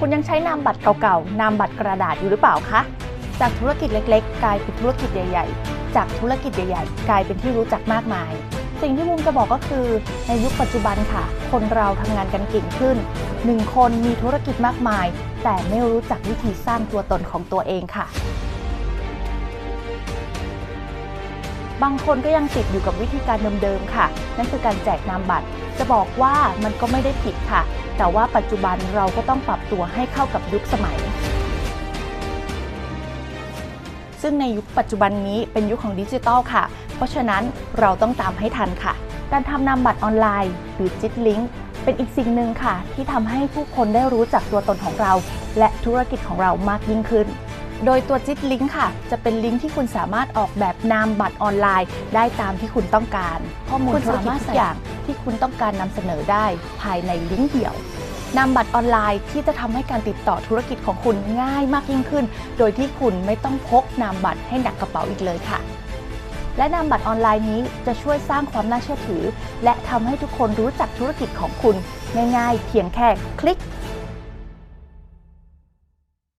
คุณยังใช้นามบัตรเก่าๆ นามบัตรกระดาษอยู่หรือเปล่าคะ จากธุรกิจเล็กๆ กลายเป็นธุรกิจใหญ่ ๆ จากธุรกิจใหญ่ ๆ กลายเป็นที่รู้จักมากมาย สิ่งที่มุมจะบอกก็คือ ในยุคปัจจุบันค่ะ คนเราทำงานกันเก่งขึ้นหนึ่งคนมีธุรกิจมากมาย แต่ไม่รู้จักวิธีสร้างตัวตนของตัวเองค่ะ บางคนก็ยังติดอยู่กับวิธีการเดิมๆค่ะ นั่นคือการแจกนามบัตร จะบอกว่ามันก็ไม่ได้ผิดค่ะ แต่ว่าปัจจุบันเราก็ต้องปรับตัวให้เข้ากับยุคสมัย ซึ่งในยุคปัจจุบันนี้เป็นยุคของดิจิทัลค่ะ เพราะฉะนั้นเราต้องตามให้ทันค่ะ การทำนามบัตรออนไลน์ หรือจิตลิงก์เป็นอีกสิ่งหนึ่งค่ะ ที่ทำให้ผู้คนได้รู้จักตัวตนของเรา และธุรกิจของเรามากยิ่งขึ้น โดยตัวจิตลิงก์ค่ะ จะเป็นลิงก์ที่คุณสามารถออกแบบนามบัตรออนไลน์ ได้ตามที่คุณต้องการ ข้อมูลธุรกิจทุกอย่างที่คุณต้องการนำเสนอได้ภายในลิงก์เดียวนามบัตรออนไลน์ที่จะทำให้การติดต่อธุรกิจของคุณง่ายมากยิ่งขึ้น โดยที่คุณไม่ต้องพกนามบัตรให้หนักกระเป๋าอีกเลยค่ะ และนามบัตรออนไลน์นี้จะช่วยสร้างความน่าเชื่อถือ และทำให้ทุกคนรู้จักธุรกิจของคุณ ง่ายๆ เพียงแค่คลิก